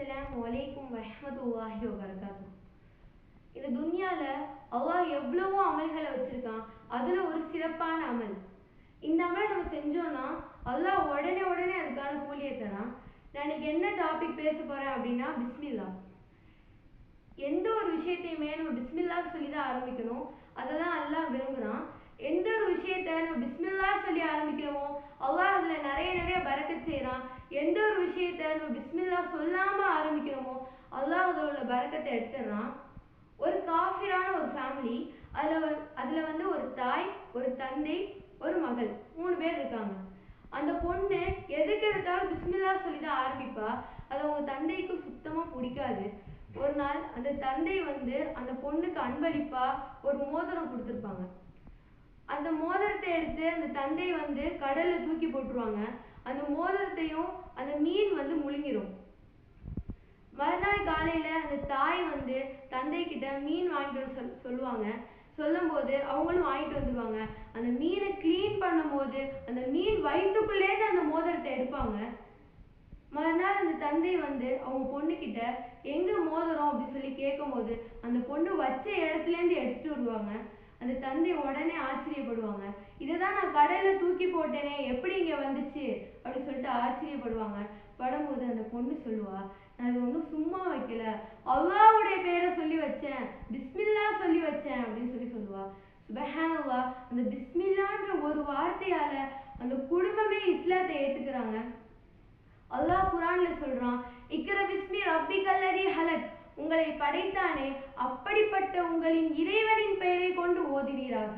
அஸ்ஸலாமு அலைக்கும் வரஹ்மத்துல்லாஹி வபரகாத்து. இந்த துன்யால அல்லாஹ் எவ்வளவோ அமல்களை வச்சிருக்கான். அதுல ஒரு சிறப்பான அமல். இந்த அமல் நம்ம செஞ்சோம்னா அல்லாஹ் உடனே உடனே அதுக்கான கூலியை தரான். நான் இன்னைக்கு என்ன டாபிக் பேச போறேன் அப்படின்னா பிஸ்மில்லா. எந்த ஒரு விஷயத்தையுமே நம்ம பிஸ்மில்லா சொல்லி தான் ஆரம்பிக்கணும். அதை தான் அல்லாஹ் விரும்புகிறான் எந்த ஒரு விஷயத்த நம்ம பிஸ்மில்லா சொல்லி ஆரம்பிக்கிறோமோ அல்லாஹ் அதுல நிறைய நிறைய பரக்கத் செய்கிறான் எந்த ஒரு விஷயத்த நம்ம பிஸ்மில்லா சொல்ல அதோட எடுத்துடுறான் ஒரு காஃபிரான ஒரு ஃபேமிலி அதில் வ- வந்து ஒரு தாய் ஒரு தந்தை ஒரு மகள் மூணு பேர் இருக்காங்க. அந்த பொண்ணு எதுக்கு எடுத்தாலும் பிஸ்மில்லா சொல்லி தான் ஆரம்பிப்பா. அது அவங்க தந்தைக்கு சுத்தமா பிடிக்காது. ஒரு நாள் அந்த தந்தை வந்து அந்த பொண்ணுக்கு அன்பளிப்பா ஒரு மோதிரம் கொடுத்துருப்பாங்க. அந்த மோதிரத்தை எடுத்து அந்த தந்தை வந்து கடல்ல தூக்கி போட்டுருவாங்க. அந்த மோதிரத்தையும் அந்த மீன் வந்து முழுங்கிரும் மறுநாள் காலையில அந்த தாய் வந்து மீன் வாங்கிட்டு வர சொல் சொல்லுவாங்க. சொல்லும்போது அவங்களும் வாங்கிட்டு வந்துருவாங்க. அந்த மீனை க்ளீன் பண்ணும்போது அந்த மீன் வயிற்றுக்குள்ளேருந்து அந்த மோதிரத்தை எடுப்பாங்க. மறுநாள் அந்த தந்தை வந்து அவங்க பொண்ணுகிட்ட எங்க மோதிரம்? அப்படின்னு சொல்லி கேட்கும்போது அந்த பொண்ணு வச்ச இடத்துல இருந்து எடுத்துட்டு வருவாங்க. அந்த தந்தை உடனே ஆச்சரியப்படுவாங்க. இதைதான் நான் கடல்ல தூக்கி போட்டேனே எப்படி இங்க வந்துச்சு? அப்படின்னு சொல்லிட்டு ஆச்சரியப்படுவாங்க. படும்போது அந்த பொண்ணு சொல்லுவா நான் இது ஒன்றும் சும்மா வைக்கல. அல்லாஹ்வுடைய பேர் வச்சேன் பிஸ்மில்லா சொல்லி வச்சேன் அப்படின்னு சொல்லி சொல்லுவா. சுபஹானல்லா அந்த பிஸ்மில்லான்ற ஒரு வார்த்தையால அந்த குடும்பமே இஸ்லாத்தை ஏத்துக்கிறாங்க. அல்லாஹ் குரான்ல சொல்றான் இக்கிற பிஸ்மி ரப்பி ரப்பிக்கல்லதி ஹலக் உங்களை படைத்தானே அப்படிப்பட்ட உங்களின் இறைவனின் பெயரை கொண்டு ஓதுவீராக.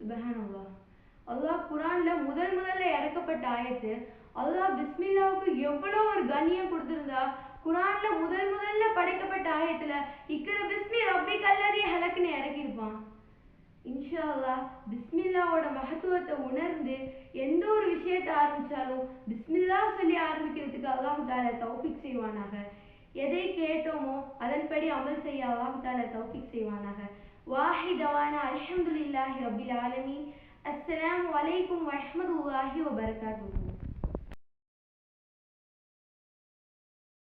சுபஹானல்லா. அல்லாஹ் குரான்ல முதல் முதல்ல இறக்கப்பட்ட ஆயத்து அல்லாஹ் பிஸ்மில்லாவுக்கு எவ்வளோ ஒரு கண்ணியம் கொடுத்திருந்தா குரான்ல முதல் முதல்ல படைக்கப்பட்ட நேரத்துல இக்ர பிஸ்மி ரப்பிக்கல்லதி ஹலக்னு இறக்கியிருப்பான் இன்ஷா அல்லாஹ் பிஸ்மில்லாவோட மகத்துவத்தை உணர்ந்து எந்த ஒரு விஷயத்தை ஆரம்பிச்சாலும் பிஸ்மில்லா சொல்லி ஆரம்பிக்கிறதுக்கு அல்லாஹ் தாலா தௌஃபிக் செய்வானாக. எதை கேட்டோமோ அதன்படி அமல் செய்ய அல்லாஹ் தாலா தௌஃபிக் செய்வானாக. வாஹிதவானா அல்ஹம்துலில்லாஹி ரப்பில் ஆலமீன். அஸ்ஸலாமு அலைக்கும் வரஹ்மத்துல்லாஹி வபரகாத்துஹு